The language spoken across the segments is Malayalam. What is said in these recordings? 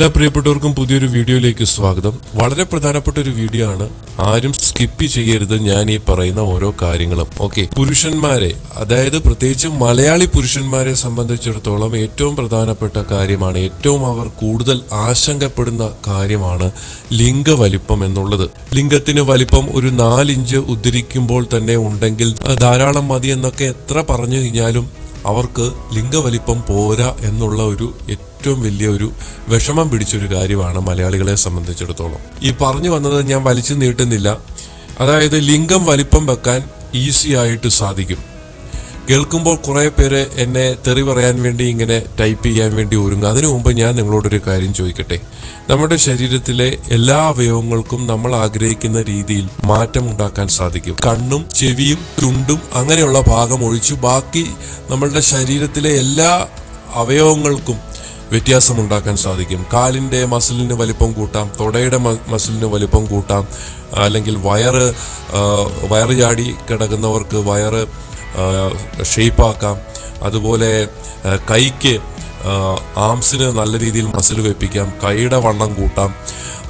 എല്ലാ പ്രിയപ്പെട്ടവർക്കും പുതിയൊരു വീഡിയോയിലേക്ക് സ്വാഗതം. വളരെ പ്രധാനപ്പെട്ട ഒരു വീഡിയോ ആണ്. ആരും സ്കിപ്പ് ചെയ്യരുത്. ഞാൻ ഈ പറയുന്ന ഓരോ കാര്യങ്ങളും. ഓക്കെ പുരുഷന്മാരെ അതായത് പ്രത്യേകിച്ച് മലയാളി പുരുഷന്മാരെ സംബന്ധിച്ചിടത്തോളം ഏറ്റവും പ്രധാനപ്പെട്ട കാര്യമാണ് ഏറ്റവും അവർ കൂടുതൽ ആശങ്കപ്പെടുന്ന കാര്യമാണ് ലിംഗ വലിപ്പം എന്നുള്ളത്. ലിംഗത്തിന് വലിപ്പം ഒരു നാലിഞ്ച് ഉദ്ധരിക്കുമ്പോൾ തന്നെ ഉണ്ടെങ്കിൽ ധാരാളം മതി എന്നൊക്കെ എത്ര പറഞ്ഞു കഴിഞ്ഞാലും അവർക്ക് ലിംഗവലിപ്പം പോരാ എന്നുള്ള ഒരു ഏറ്റവും വലിയ ഒരു വിഷമം പിടിച്ചൊരു കാര്യമാണ് മലയാളികളെ സംബന്ധിച്ചിടത്തോളം. ഈ പറഞ്ഞു വന്നത് ഞാൻ വലിച്ചു നീട്ടുന്നില്ല. അതായത് ലിംഗം വലിപ്പം വെക്കാൻ ഈസി ആയിട്ട് സാധിക്കും. കേൾക്കുമ്പോൾ കുറെ പേര് എന്നെ തെറി പറയാൻ വേണ്ടി ഇങ്ങനെ ടൈപ്പ് ചെയ്യാൻ വേണ്ടി ഒരുങ്ങും. അതിനു മുമ്പ് ഞാൻ നിങ്ങളോടൊരു കാര്യം ചോദിക്കട്ടെ? നമ്മുടെ ശരീരത്തിലെ എല്ലാ അവയവങ്ങൾക്കും നമ്മൾ ആഗ്രഹിക്കുന്ന രീതിയിൽ മാറ്റം ഉണ്ടാക്കാൻ സാധിക്കും. കണ്ണും ചെവിയും ചുണ്ടും അങ്ങനെയുള്ള ഭാഗം ഒഴിച്ചു ബാക്കി നമ്മളുടെ ശരീരത്തിലെ എല്ലാ അവയവങ്ങൾക്കും വ്യത്യാസം ഉണ്ടാക്കാൻ സാധിക്കും. കാലിന്റെ മസിലിന് വലിപ്പം കൂട്ടാം തൊടയുടെ മസിലിന് വലിപ്പം കൂട്ടാം അല്ലെങ്കിൽ വയറ് വയറ് ചാടി കിടക്കുന്നവർക്ക് വയറ് ഷേപ്പാക്കാം അതുപോലെ കൈക്ക് ആംസിന് നല്ല രീതിയിൽ മസിൽ വെപ്പിക്കാം കൈയുടെ വണ്ണം കൂട്ടാം.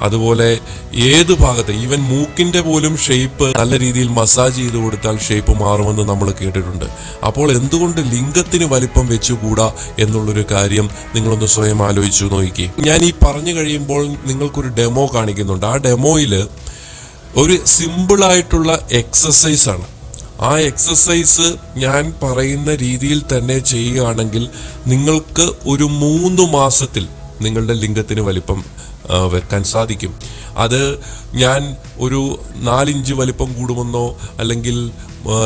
അതുപോലെ ഏത് ഭാഗത്ത് ഈവൻ മൂക്കിന്റെ പോലും ഷേപ്പ് നല്ല രീതിയിൽ മസാജ് ചെയ്ത് കൊടുത്താൽ ഷേപ്പ് മാറുമെന്ന് നമ്മൾ കേട്ടിട്ടുണ്ട്. അപ്പോൾ എന്തുകൊണ്ട് ലിംഗത്തിന് വലിപ്പം വെച്ചുകൂടാ എന്നുള്ളൊരു കാര്യം നിങ്ങളൊന്ന് സ്വയം ആലോചിച്ചു നോക്കി. ഞാൻ ഈ പറഞ്ഞു കഴിയുമ്പോൾ നിങ്ങൾക്കൊരു ഡെമോ കാണിക്കുന്നുണ്ട്. ആ ഡെമോയിൽ ഒരു സിമ്പിളായിട്ടുള്ള എക്സസൈസ് ആണ് ആ എക്സസൈസ് ഞാൻ പറയുന്ന രീതിയിൽ തന്നെ ചെയ്യുകയാണെങ്കിൽ നിങ്ങൾക്ക് ഒരു മൂന്ന് മാസത്തിൽ നിങ്ങളുടെ ലിംഗത്തിന് വലിപ്പം വെക്കാൻ സാധിക്കും. അത് ഞാൻ ഒരു നാലിഞ്ച് വലിപ്പം കൂടുമെന്നോ അല്ലെങ്കിൽ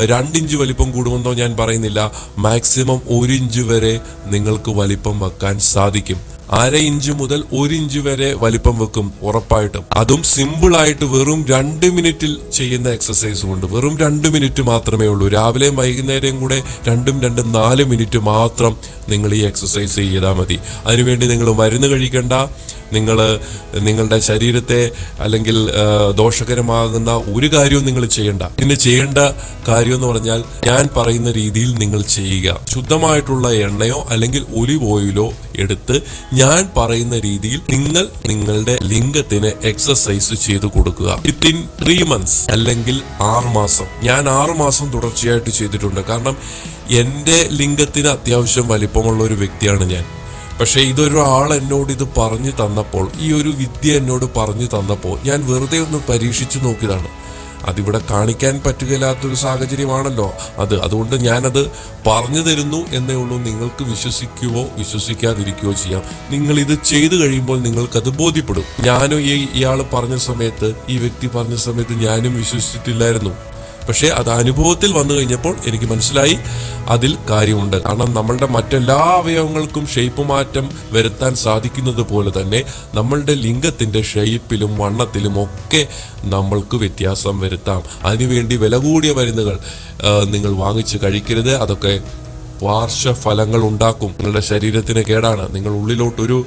രണ്ടിഞ്ച് വലിപ്പം കൂടുമെന്നോ ഞാൻ പറയുന്നില്ല. മാക്സിമം ഒരു ഇഞ്ച് വരെ നിങ്ങൾക്ക് വലിപ്പം വെക്കാൻ സാധിക്കും. അര ഇഞ്ച് മുതൽ ഒരു ഇഞ്ച് വരെ വലിപ്പം വെക്കും ഉറപ്പായിട്ടും. അതും സിമ്പിൾ ആയിട്ട് വെറും രണ്ട് മിനിറ്റിൽ ചെയ്യുന്ന എക്സസൈസ് കൊണ്ട്. വെറും രണ്ട് മിനിറ്റ് മാത്രമേ ഉള്ളൂ. രാവിലെയും വൈകുന്നേരം കൂടെ രണ്ടും രണ്ടും നാല് മിനിറ്റ് മാത്രം നിങ്ങൾ ഈ എക്സസൈസ് ചെയ്താൽ മതി. അതിനുവേണ്ടി നിങ്ങൾ മരുന്ന് കഴിക്കണ്ട. നിങ്ങൾ നിങ്ങളുടെ ശരീരത്തെ അല്ലെങ്കിൽ ദോഷകരമാകുന്ന ഒരു കാര്യവും നിങ്ങൾ ചെയ്യണ്ട. പിന്നെ ചെയ്യേണ്ട കാര്യം എന്ന് പറഞ്ഞാൽ ഞാൻ പറയുന്ന രീതിയിൽ നിങ്ങൾ ചെയ്യുക. ശുദ്ധമായിട്ടുള്ള എണ്ണയോ അല്ലെങ്കിൽ ഒലിവ് ഓയിലോ എടുത്ത് ഞാൻ പറയുന്ന രീതിയിൽ നിങ്ങൾ നിങ്ങളുടെ ലിംഗത്തിന് എക്സസൈസ് ചെയ്ത് കൊടുക്കുക. വിത്തിൻ ത്രീ മന്ത്സ് അല്ലെങ്കിൽ ആറ് മാസം. ഞാൻ ആറ് മാസം തുടർച്ചയായിട്ട് ചെയ്തിട്ടുണ്ട്. കാരണം എന്റെ ലിംഗത്തിന് അത്യാവശ്യം വലിപ്പമുള്ള ഒരു വ്യക്തിയാണ് ഞാൻ. പക്ഷെ ഇതൊരാൾ എന്നോട് ഇത് പറഞ്ഞു തന്നപ്പോൾ ഈ ഒരു വിദ്യ എന്നോട് പറഞ്ഞു തന്നപ്പോൾ ഞാൻ വെറുതെ ഒന്ന് പരീക്ഷിച്ചു നോക്കിയതാണ്. അതിവിടെ കാണിക്കാൻ പറ്റുകയില്ലാത്തൊരു സാഹചര്യമാണല്ലോ അത്. അതുകൊണ്ട് ഞാനത് പറഞ്ഞു തരുന്നു എന്നേ ഉള്ളൂ. നിങ്ങൾക്ക് വിശ്വസിക്കുവോ വിശ്വസിക്കാതിരിക്കുകയോ ചെയ്യാം. നിങ്ങൾ ഇത് ചെയ്തു കഴിയുമ്പോൾ നിങ്ങൾക്കത് ബോധ്യപ്പെടും. ഞാനും ഈ ഇയാൾ പറഞ്ഞ സമയത്ത് ഈ വ്യക്തി പറഞ്ഞ സമയത്ത് ഞാനും വിശ്വസിച്ചിട്ടില്ലായിരുന്നു. പക്ഷേ അത് അനുഭവത്തിൽ വന്നു കഴിഞ്ഞപ്പോൾ എനിക്ക് മനസ്സിലായി അതിൽ കാര്യമുണ്ട്. കാരണം നമ്മളുടെ മറ്റെല്ലാ അവയവങ്ങൾക്കും ഷേപ്പ് മാറ്റം വരുത്താൻ സാധിക്കുന്നത് പോലെ തന്നെ നമ്മളുടെ ലിംഗത്തിന്റെ ഷേപ്പിലും വണ്ണത്തിലും ഒക്കെ നമ്മൾക്ക് വ്യത്യാസം വരുത്താം. അതിനുവേണ്ടി വില കൂടിയ മരുന്നുകൾ നിങ്ങൾ വാങ്ങിച്ച് കഴിക്കരുത്. അതൊക്കെ പാർശ്വഫലങ്ങൾ ഉണ്ടാക്കും. നിങ്ങളുടെ ശരീരത്തിന് കേടാണ്. നിങ്ങൾ ഉള്ളിലോട്ടൊരു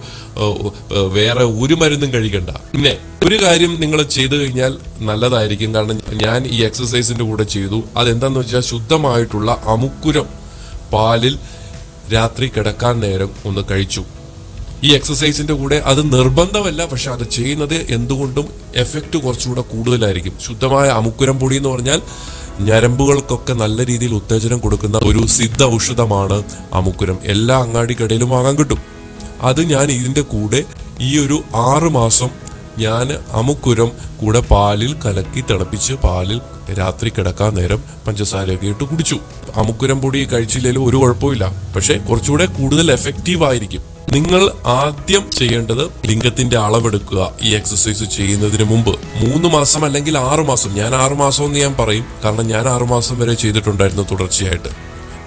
വേറെ ഒരു മരുന്നും കഴിക്കണ്ട. പിന്നെ ഒരു കാര്യം നിങ്ങൾ ചെയ്തു കഴിഞ്ഞാൽ നല്ലതായിരിക്കും. കാരണം ഞാൻ ഈ എക്സസൈസിന്റെ കൂടെ ചെയ്തു. അതെന്താന്ന് വെച്ചാൽ ശുദ്ധമായിട്ടുള്ള അമുക്കുരം പാലിൽ രാത്രി കിടക്കാൻ നേരം ഒന്ന് കഴിച്ചു. ഈ എക്സസൈസിന്റെ കൂടെ അത് നിർബന്ധമല്ല പക്ഷെ അത് ചെയ്യുന്നത് എന്തുകൊണ്ടും എഫക്റ്റ് കുറച്ചുകൂടെ കൂടുതലായിരിക്കും. ശുദ്ധമായ അമുക്കുരം പൊടി എന്ന് പറഞ്ഞാൽ ഞരമ്പുകൾക്കൊക്കെ നല്ല രീതിയിൽ ഉത്തേജനം കൊടുക്കുന്ന ഒരു സിദ്ധ ഔഷധമാണ് അമുക്കുരം. എല്ലാ അങ്ങാടിക്കടയിലും വാങ്ങാൻ കിട്ടും. അത് ഞാൻ ഇതിന്റെ കൂടെ ഈ ഒരു ആറ് മാസം ഞാൻ അമുക്കുരം കൂടെ പാലിൽ കലക്കി തിളപ്പിച്ച് പാലിൽ രാത്രി കിടക്കാൻ നേരം പഞ്ചസാരയൊക്കെ ഇട്ട് കുടിച്ചു. അമുക്കുരം പൊടി കഴിച്ചില്ലെങ്കിലും ഒരു കുഴപ്പമില്ല പക്ഷേ കുറച്ചുകൂടെ കൂടുതൽ എഫക്റ്റീവ് ആയിരിക്കും. നിങ്ങൾ ആദ്യം ചെയ്യേണ്ടത് ലിംഗത്തിന്റെ അളവെടുക്കുക ഈ എക്സസൈസ് ചെയ്യുന്നതിന് മുമ്പ്. മൂന്ന് മാസം അല്ലെങ്കിൽ ആറു മാസം. ഞാൻ ആറു മാസം എന്ന് ഞാൻ പറയും. കാരണം ഞാൻ ആറു മാസം വരെ ചെയ്തിട്ടുണ്ടായിരുന്നു തുടർച്ചയായിട്ട്.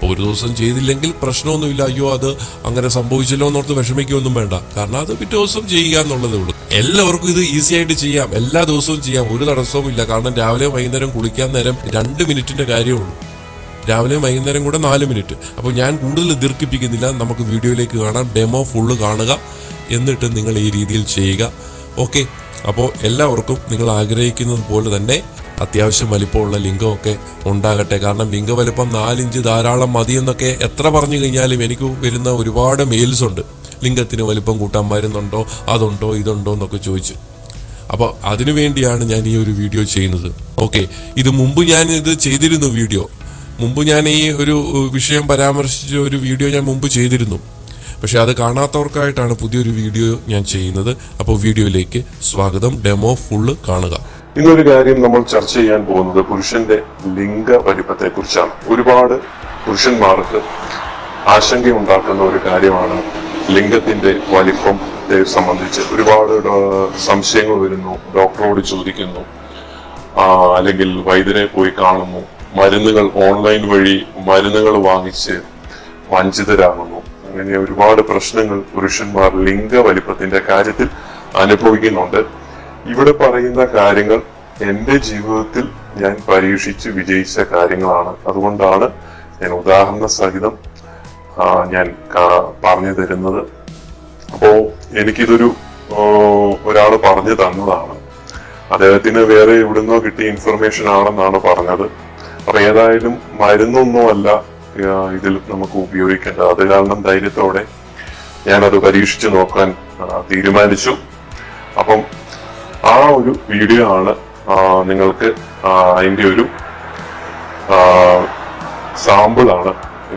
ഒരു ദിവസം ചെയ്തില്ലെങ്കിൽ പ്രശ്നമൊന്നുമില്ല. അയ്യോ അത് അങ്ങനെ സംഭവിച്ചല്ലോ എന്നോർത്ത് വിഷമിക്കുകയൊന്നും വേണ്ട. കാരണം അത് പിറ്റേ ദിവസം ചെയ്യുക എന്നുള്ളതേ ഉള്ളൂ. എല്ലാവർക്കും ഇത് ഈസി ആയിട്ട് ചെയ്യാം. എല്ലാ ദിവസവും ചെയ്യാം. ഒരു തടസ്സവും ഇല്ല കാരണം രാവിലെ വൈകുന്നേരം കുളിക്കാൻ നേരം രണ്ട് മിനിറ്റിന്റെ കാര്യമുള്ളൂ രാവിലെ വൈകുന്നേരം കൂടെ നാല് മിനിറ്റ്. അപ്പോൾ ഞാൻ കൂടുതൽ ദീർഘിപ്പിക്കുന്നില്ല. നമുക്ക് വീഡിയോയിലേക്ക് കാണാം. ഡെമോ ഫുള്ള് കാണുക. എന്നിട്ട് നിങ്ങൾ ഈ രീതിയിൽ ചെയ്യുക. ഓക്കെ അപ്പോൾ എല്ലാവർക്കും നിങ്ങൾ ആഗ്രഹിക്കുന്നത് പോലെ തന്നെ അത്യാവശ്യം വലിപ്പമുള്ള ലിംഗമൊക്കെ ഉണ്ടാകട്ടെ. കാരണം ലിംഗ വലിപ്പം നാലിഞ്ച് ധാരാളം മതി എന്നൊക്കെ എത്ര പറഞ്ഞു കഴിഞ്ഞാലും എനിക്ക് വരുന്ന ഒരുപാട് മെയിൽസ് ഉണ്ട്. ലിംഗത്തിന് വലിപ്പം കൂട്ടാൻ മരുന്നുണ്ടോ അതുണ്ടോ? ഇതുണ്ടോ? എന്നൊക്കെ ചോദിച്ച്. അപ്പോൾ അതിനു വേണ്ടിയാണ് ഞാൻ ഈ ഒരു വീഡിയോ ചെയ്യുന്നത്. ഓക്കെ ഇത് മുമ്പ് ഞാൻ ഇത് ചെയ്തിരുന്നു വീഡിയോ. മുമ്പ് ഞാൻ ഈ ഒരു വിഷയം പരാമർശിച്ച ഒരു വീഡിയോ ഞാൻ മുമ്പ് ചെയ്തിരുന്നു. പക്ഷെ അത് കാണാത്തവർക്കായിട്ടാണ് പുതിയൊരു വീഡിയോ ഞാൻ ചെയ്യുന്നത്. അപ്പോൾ വീഡിയോയിലേക്ക് സ്വാഗതം. ഡെമോ ഫുള്ള് കാണുക. ഇന്നൊരു കാര്യം നമ്മൾ ചർച്ച ചെയ്യാൻ പോകുന്നത് പുരുഷന്റെ ലിംഗ വലിപ്പത്തെ കുറിച്ചാണ് ഒരുപാട് പുരുഷന്മാർക്ക് ആശങ്കയുണ്ടാക്കുന്ന ഒരു കാര്യമാണ് ലിംഗത്തിന്റെ വലിപ്പം സംബന്ധിച്ച്. ഒരുപാട് സംശയങ്ങൾ വരുന്നു. ഡോക്ടറോട് ചോദിക്കുന്നു. അല്ലെങ്കിൽ വൈദ്യനെ പോയി കാണുന്നു. മരുന്നുകൾ ഓൺലൈൻ വഴി മരുന്നുകൾ വാങ്ങിച്ച് വഞ്ചിതരാകുന്നു. അങ്ങനെ ഒരുപാട് പ്രശ്നങ്ങൾ പുരുഷന്മാർ ലിംഗ വലിപ്പത്തിന്റെ കാര്യത്തിൽ അനുഭവിക്കുന്നുണ്ട്. ഇവിടെ പറയുന്ന കാര്യങ്ങൾ എന്റെ ജീവിതത്തിൽ ഞാൻ പരീക്ഷിച്ച് വിജയിച്ച കാര്യങ്ങളാണ്. അതുകൊണ്ടാണ് ഞാൻ ഉദാഹരണ സഹിതം ഞാൻ പറഞ്ഞു തരുന്നത്. അപ്പോ എനിക്കിതൊരു ഒരാൾ പറഞ്ഞു തന്നതാണ്. അദ്ദേഹത്തിന് വേറെ എവിടുന്നോ കിട്ടിയ ഇൻഫർമേഷൻ ആണെന്നാണ് പറഞ്ഞത്. അപ്പൊ ഏതായാലും മരുന്നൊന്നുമല്ല ഇതിൽ നമുക്ക് ഉപയോഗിക്കേണ്ടത്. അത് കാരണം ധൈര്യത്തോടെ ഞാനത് പരീക്ഷിച്ചു നോക്കാൻ തീരുമാനിച്ചു. അപ്പം ആ ഒരു വീഡിയോ ആണ് നിങ്ങൾക്ക് അതിന്റെ ഒരു സാമ്പിളാണ്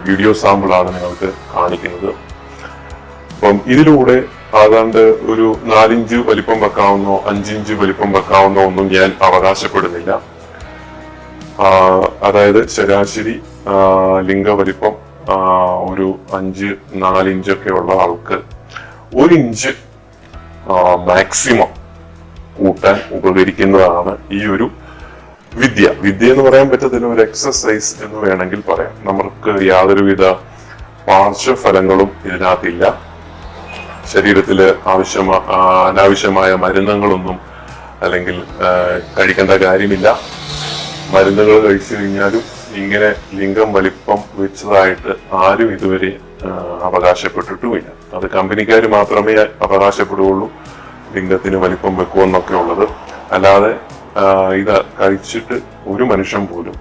വീഡിയോ സാമ്പിളാണ് നിങ്ങൾക്ക് കാണിക്കുന്നത്. അപ്പം ഇതിലൂടെ ആകാണ്ട് ഒരു നാലിഞ്ച് വലിപ്പം വെക്കാവുന്നോ അഞ്ചിഞ്ച് വലിപ്പം വെക്കാവുന്നോ ഒന്നും ഞാൻ അവകാശപ്പെടുന്നില്ല. അതായത് ശരാശരി ലിംഗവലിപ്പം ഒരു അഞ്ച് നാലിഞ്ചൊക്കെ ഉള്ള ആൾക്ക് ഒരു ഇഞ്ച് മാക്സിമം കൂട്ടാൻ ഉപകരിക്കുന്നതാണ് ഈ ഒരു വിദ്യ. വിദ്യ എന്ന് പറയാൻ പറ്റത്തില്ല ഒരു എക്സസൈസ് എന്ന് വേണമെങ്കിൽ പറയാം. നമുക്ക് യാതൊരുവിധ പാർശ്വഫലങ്ങളും ഇതിനകത്തില്ല. ശരീരത്തിൽ ആവശ്യമായ അനാവശ്യമായ മരുന്നുകളൊന്നും അല്ലെങ്കിൽ കഴിക്കേണ്ട കാര്യമില്ല. മരുന്നുകൾ കഴിച്ചു കഴിഞ്ഞാലും ഇങ്ങനെ ലിംഗം വലിപ്പം വെച്ചതായിട്ട് ആരും ഇതുവരെ അവകാശപ്പെട്ടിട്ടുമില്ല. അത് കമ്പനിക്കാർ മാത്രമേ അവകാശപ്പെടുകയുള്ളൂ ലിംഗത്തിന് വലിപ്പം വെക്കുമെന്നൊക്കെ ഉള്ളത്. അല്ലാതെ ഇത് കഴിച്ചിട്ട് ഒരു മനുഷ്യൻ പോലും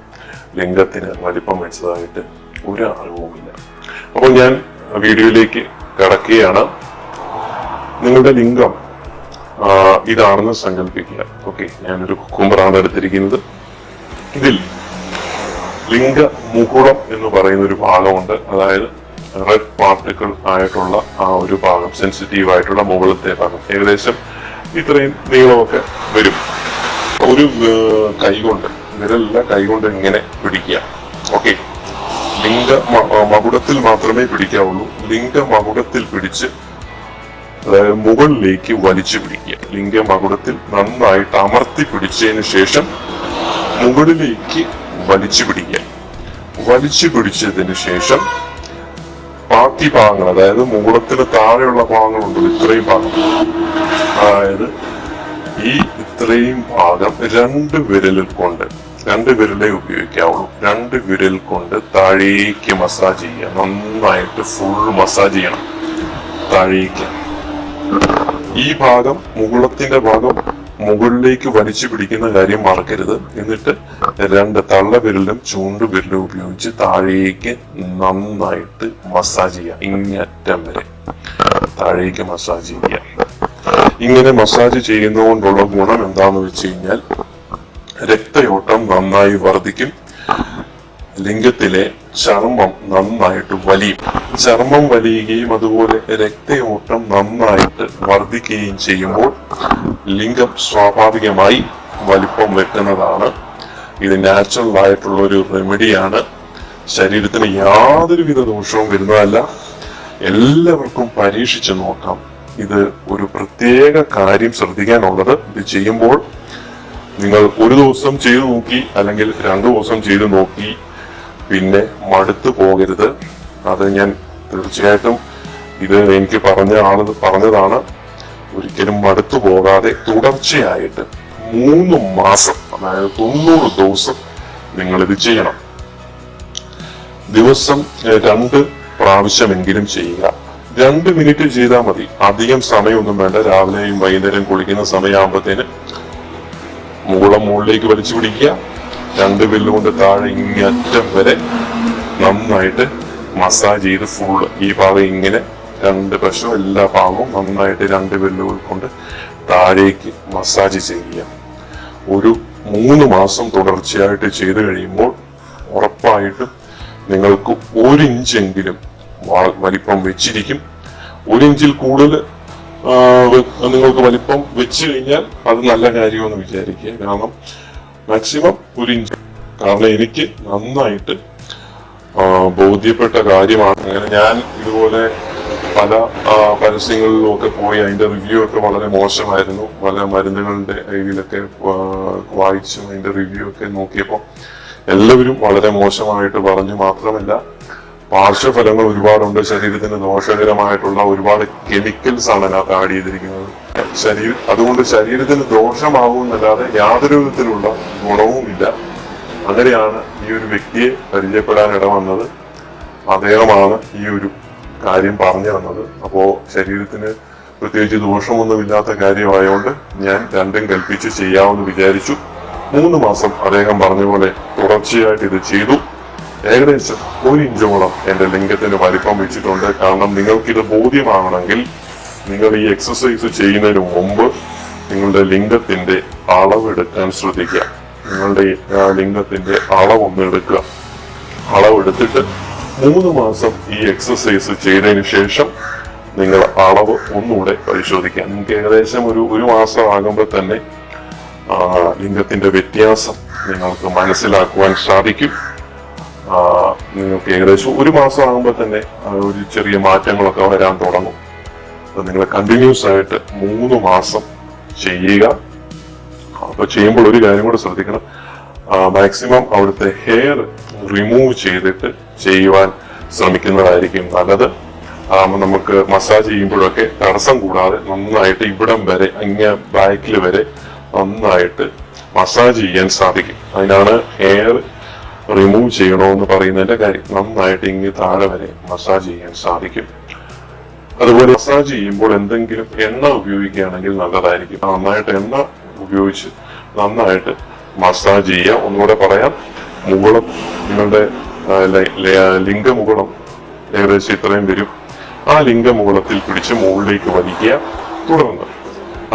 ലിംഗത്തിന് വലിപ്പം വെച്ചതായിട്ട് ഒരു അറിവുമില്ല. അപ്പോൾ ഞാൻ വീഡിയോയിലേക്ക് കടക്കുകയാണ്. നിങ്ങളുടെ ലിംഗം ഇതാണെന്ന് സങ്കല്പിക്കുക. ഓക്കെ ഞാനൊരു കുക്കുംബറാണ് എടുത്തിരിക്കുന്നത്. ഇതിൽ ലിംഗ മുകുളം എന്ന് പറയുന്ന ഒരു ഭാഗമുണ്ട്. അതായത് റെഡ് പാർട്ടിക്കിൾ ആയിട്ടുള്ള ആ ഒരു ഭാഗം സെൻസിറ്റീവ് ആയിട്ടുള്ള മുകളിലത്തെ ഭാഗം. ഏകദേശം ഇത്രയും നീളമൊക്കെ വരും. ഒരു കൈകൊണ്ട് വിരലില്ല കൈകൊണ്ട് ഇങ്ങനെ പിടിക്കുക. ഓക്കെ. ലിംഗ മകുടത്തിൽ മാത്രമേ പിടിക്കാവുള്ളൂ. ലിംഗ മകുടത്തിൽ പിടിച്ച് അതായത് മുകളിലേക്ക് വലിച്ചു പിടിക്കുക. ലിംഗ മകുടത്തിൽ നന്നായിട്ട് അമർത്തി പിടിച്ചതിന് ശേഷം മുകളിലേക്ക് വലിച്ചു പിടിക്കുക. വലിച്ചു പിടിച്ചതിന് ശേഷം പാത്തി ഭാഗങ്ങൾ അതായത് മുകളത്തിന് താഴെയുള്ള ഭാഗങ്ങളുണ്ട് ഇത്രയും ഭാഗം. അതായത് ഈ ഇത്രയും ഭാഗം രണ്ട് വിരലിൽ കൊണ്ട് രണ്ട് വിരലേ ഉപയോഗിക്കാവുള്ളൂ. രണ്ട് വിരൽ കൊണ്ട് താഴേക്ക് മസാജ് ചെയ്യുക. നന്നായിട്ട് ഫുൾ മസാജ് ചെയ്യണം. താഴേക്ക്. ഈ ഭാഗം മുകുളത്തിന്റെ ഭാഗം മുകളിലേക്ക് വലിച്ചു പിടിക്കുന്ന കാര്യം മറക്കരുത്. എന്നിട്ട് രണ്ട് തള്ള വിരലും ചൂണ്ടു വിരലും ഉപയോഗിച്ച് താഴേക്ക് നന്നായിട്ട് മസാജ് ചെയ്യുക. ഇങ്ങറ്റം വരെ. താഴേക്ക് മസാജ് ചെയ്യുക. ഇങ്ങനെ മസാജ് ചെയ്യുന്നതുകൊണ്ടുള്ള ഗുണം എന്താന്ന് വെച്ച് കഴിഞ്ഞാൽ രക്തയോട്ടം നന്നായി വർദ്ധിക്കും. ലിംഗത്തിലെ ചർമ്മം നന്നായിട്ട് വലിയും. ചർമ്മം വലിയുകയും അതുപോലെ രക്തയോട്ടം നന്നായിട്ട് വർദ്ധിക്കുകയും ചെയ്യുമ്പോൾ ലിംഗം സ്വാഭാവികമായി വലിപ്പം വെക്കുന്നതാണ്. ഇത് നാച്ചുറൽ ആയിട്ടുള്ള ഒരു റെമഡിയാണ് ശരീരത്തിന് യാതൊരുവിധ ദോഷവും വരുന്നതല്ല. എല്ലാവർക്കും പരീക്ഷിച്ച് നോക്കാം. ഇത് ഒരു പ്രത്യേക കാര്യം ശ്രദ്ധിക്കാനുള്ളത്. ഇത് ചെയ്യുമ്പോൾ നിങ്ങൾ ഒരു ദിവസം ചെയ്തു നോക്കി അല്ലെങ്കിൽ രണ്ടു ദിവസം ചെയ്തു നോക്കി പിന്നെ മടുത്തു പോകരുത്. അത് ഞാൻ തീർച്ചയായിട്ടും ഇത് എനിക്ക് പറഞ്ഞ പറഞ്ഞതാണ്. ഒരിക്കലും മടുത്തു പോകാതെ തുടർച്ചയായിട്ട് മൂന്ന് മാസം അതായത് തൊണ്ണൂറ് ദിവസം നിങ്ങൾ ഇത് ചെയ്യണം. ദിവസം രണ്ട് പ്രാവശ്യമെങ്കിലും ചെയ്യുക. രണ്ട് മിനിറ്റ് ചെയ്താൽ മതി. അധികം സമയമൊന്നും വേണ്ട. രാവിലെയും വൈകുന്നേരം കുളിക്കുന്ന സമയമാകുമ്പോഴത്തേന് മുകുളം മുകളിലേക്ക് വലിച്ചു പിടിക്കുക. രണ്ട് ബില്ലുകൊണ്ട് താഴെ ഇങ്ങറ്റം വരെ നന്നായിട്ട് മസാജ് ചെയ്ത് ഫുൾ ഈ ഭാഗം ഇങ്ങനെ രണ്ട് വശവും എല്ലാ ഭാഗവും നന്നായിട്ട് രണ്ട് ബില്ലുകൾ കൊണ്ട് താഴേക്ക് മസാജ് ചെയ്യുക. ഒരു മൂന്ന് മാസം തുടർച്ചയായിട്ട് ചെയ്തു കഴിയുമ്പോൾ ഉറപ്പായിട്ടും നിങ്ങൾക്ക് ഒരു ഇഞ്ചെങ്കിലും വലിപ്പം വെച്ചിരിക്കും. ഒരു ഇഞ്ചിൽ കൂടുതൽ നിങ്ങൾക്ക് വലിപ്പം വെച്ച് കഴിഞ്ഞാൽ അത് നല്ല കാര്യമെന്ന് വിചാരിക്കുക. കാരണം മാക്സിമം ഒരു ഇഞ്ച് കാരണം എനിക്ക് നന്നായിട്ട് ബോധ്യപ്പെട്ട കാര്യമാണ്. അങ്ങനെ ഞാൻ ഇതുപോലെ പല പരസ്യങ്ങളിലും ഒക്കെ പോയി അതിന്റെ റിവ്യൂ ഒക്കെ വളരെ മോശമായിരുന്നു. പല മരുന്നുകളുടെ ഇതിലൊക്കെ വായിച്ചും അതിന്റെ റിവ്യൂ ഒക്കെ നോക്കിയപ്പോൾ എല്ലാവരും വളരെ മോശമായിട്ട് പറഞ്ഞു. മാത്രമല്ല പാർശ്വഫലങ്ങൾ ഒരുപാടുണ്ട്. ശരീരത്തിന് ദോഷകരമായിട്ടുള്ള ഒരുപാട് കെമിക്കൽസ് ആണ് അതിനകത്ത് ആഡ് ചെയ്തിരിക്കുന്നത്. ശരീരം അതുകൊണ്ട് ശരീരത്തിന് ദോഷമാകുമെന്നല്ലാതെ യാതൊരു വിധത്തിലുള്ള ഗുണവുമില്ല അങ്ങനെയാണ് ഈ ഒരു വ്യക്തിയെ പരിചയപ്പെടാൻ ഇടവന്നത് അദ്ദേഹമാണ് ഈ ഒരു കാര്യം പറഞ്ഞു തന്നത്. അപ്പോ ശരീരത്തിന് പ്രത്യേകിച്ച് ദോഷമൊന്നുമില്ലാത്ത കാര്യമായതുകൊണ്ട് ഞാൻ രണ്ടും കൽപ്പിച്ച് ചെയ്യാമെന്ന് വിചാരിച്ചു. മൂന്ന് മാസം അദ്ദേഹം പറഞ്ഞ പോലെ തുടർച്ചയായിട്ട് ഇത് ചെയ്തു. ഏകദേശം ഒരു ഇഞ്ചോളം എന്റെ ലിംഗത്തിന് വലിപ്പം വെച്ചിട്ടുണ്ട്. കാരണം നിങ്ങൾക്കിത് ബോധ്യമാകണമെങ്കിൽ നിങ്ങൾ ഈ എക്സസൈസ് ചെയ്യുന്നതിന് മുമ്പ് നിങ്ങളുടെ ലിംഗത്തിന്റെ അളവെടുക്കാൻ ശ്രദ്ധിക്കുക. നിങ്ങളുടെ ലിംഗത്തിന്റെ അളവൊന്ന് എടുക്കുക അളവെടുത്തിട്ട് മൂന്ന് മാസം ഈ എക്സസൈസ് ചെയ്തതിന് ശേഷം നിങ്ങൾ അളവ് ഒന്നുകൂടെ പരിശോധിക്കുക. നിങ്ങൾക്ക് ഏകദേശം ഒരു ഒരു മാസം ആകുമ്പോൾ തന്നെ ലിംഗത്തിന്റെ വ്യത്യാസം നിങ്ങൾക്ക് മനസ്സിലാക്കുവാൻ സാധിക്കും. നിങ്ങൾക്ക് ഏകദേശം ഒരു മാസം ആകുമ്പോൾ തന്നെ ഒരു ചെറിയ മാറ്റങ്ങളൊക്കെ വരാൻ തുടങ്ങും. അപ്പൊ നിങ്ങൾ കണ്ടിന്യൂസ് ആയിട്ട് മൂന്ന് മാസം ചെയ്യുക. അപ്പൊ ചെയ്യുമ്പോൾ ഒരു കാര്യം കൂടെ ശ്രദ്ധിക്കണം. മാക്സിമം അവിടുത്തെ ഹെയർ റിമൂവ് ചെയ്തിട്ട് ചെയ്യുവാൻ ശ്രമിക്കുന്നതായിരിക്കും നല്ലത്. നമുക്ക് മസാജ് ചെയ്യുമ്പോഴൊക്കെ തടസ്സം കൂടാതെ നന്നായിട്ട് ഇവിടം വരെ അങ്ങ ബാക്കിൽ വരെ നന്നായിട്ട് മസാജ് ചെയ്യാൻ സാധിക്കും. അതിനാണ് ഹെയർ റിമൂവ് ചെയ്യണമെന്ന് പറയുന്നതിന്റെ കാര്യം. നന്നായിട്ട് ഇങ്ങ് താഴെ വരെ മസാജ് ചെയ്യാൻ സാധിക്കും. അതുപോലെ മസാജ് ചെയ്യുമ്പോൾ എന്തെങ്കിലും എണ്ണ ഉപയോഗിക്കുകയാണെങ്കിൽ നല്ലതായിരിക്കും. നന്നായിട്ട് എണ്ണ ഉപയോഗിച്ച് നന്നായിട്ട് മസാജ് ചെയ്യുക. ഒന്നുകൂടെ പറയാം. മുകുളം നിങ്ങളുടെ ലിംഗമുകുളം ഏകദേശം ഇത്രയും വരും. ആ ലിംഗമുകുളത്തിൽ പിടിച്ച് മുകളിലേക്ക് വലിക്കുക. തുടർന്ന്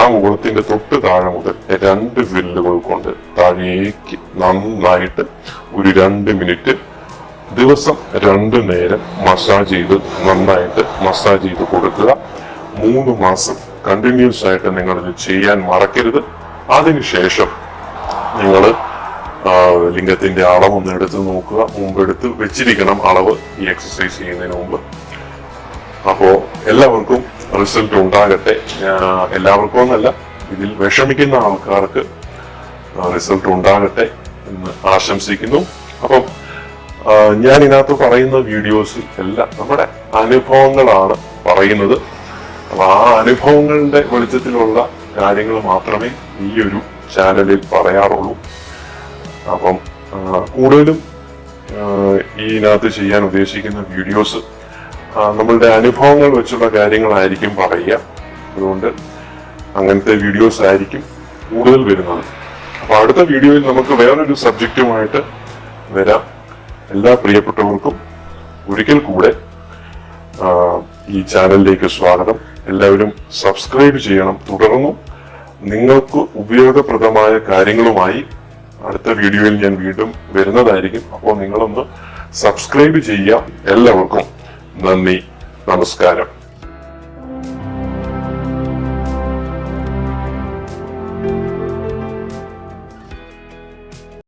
ആ മുകുളത്തിന്റെ തൊട്ട് താഴെ മുതൽ രണ്ട് വില്ലുകൾ കൊണ്ട് താഴേക്ക് നന്നായിട്ട് ഒരു രണ്ട് മിനിറ്റ് ദിവസം രണ്ട് നേരം മസാജ് ചെയ്ത് നന്നായിട്ട് മസാജ് ചെയ്ത് കൊടുക്കുക. മൂന്ന് മാസം കണ്ടിന്യൂസ് ആയിട്ട് നിങ്ങളിത് ചെയ്യാൻ മറക്കരുത്. അതിനുശേഷം നിങ്ങൾ ലിംഗത്തിന്റെ അളവ് ഒന്ന് എടുത്ത് നോക്കുക. മുമ്പ് എടുത്ത് വെച്ചിരിക്കണം അളവ് ഈ എക്സസൈസ് ചെയ്യുന്നതിന് മുമ്പ്. അപ്പോൾ എല്ലാവർക്കും റിസൾട്ട് ഉണ്ടാകട്ടെ. എല്ലാവർക്കും എന്നല്ല ഇതിൽ വിഷമിക്കുന്ന ആൾക്കാർക്ക് റിസൾട്ട് ഉണ്ടാകട്ടെ എന്ന് ആശംസിക്കുന്നു. അപ്പം ഞാൻ ഇതിനകത്ത് പറയുന്ന വീഡിയോസ് എല്ലാം നമ്മുടെ അനുഭവങ്ങളാണ് പറയുന്നത്. അപ്പൊ ആ അനുഭവങ്ങളുടെ വെളിച്ചത്തിലുള്ള കാര്യങ്ങൾ മാത്രമേ ഈ ഒരു ചാനലിൽ പറയാറുള്ളൂ. അപ്പം കൂടുതലും ഇതിനകത്ത് ചെയ്യാൻ ഉദ്ദേശിക്കുന്ന വീഡിയോസ് നമ്മളുടെ അനുഭവങ്ങൾ വെച്ചുള്ള കാര്യങ്ങളായിരിക്കും പറയുക. അതുകൊണ്ട് അങ്ങനത്തെ വീഡിയോസ് ആയിരിക്കും കൂടുതൽ വരുന്നത്. അപ്പൊ അടുത്ത വീഡിയോയിൽ നമുക്ക് വേറൊരു സബ്ജക്റ്റുമായിട്ട് വരാം. എല്ലാ പ്രിയപ്പെട്ടവർക്കും ഒരിക്കൽ കൂടെ ഈ ചാനലിലേക്ക് സ്വാഗതം. എല്ലാവരും സബ്സ്ക്രൈബ് ചെയ്യണം. തുടർന്നും നിങ്ങൾക്ക് ഉപയോഗപ്രദമായ കാര്യങ്ങളുമായി അടുത്ത വീഡിയോയിൽ ഞാൻ വീണ്ടും വരുന്നതായിരിക്കും. അപ്പോൾ നിങ്ങളൊന്ന് സബ്സ്ക്രൈബ് ചെയ്യുക. എല്ലാവർക്കും നന്ദി. നമസ്കാരം.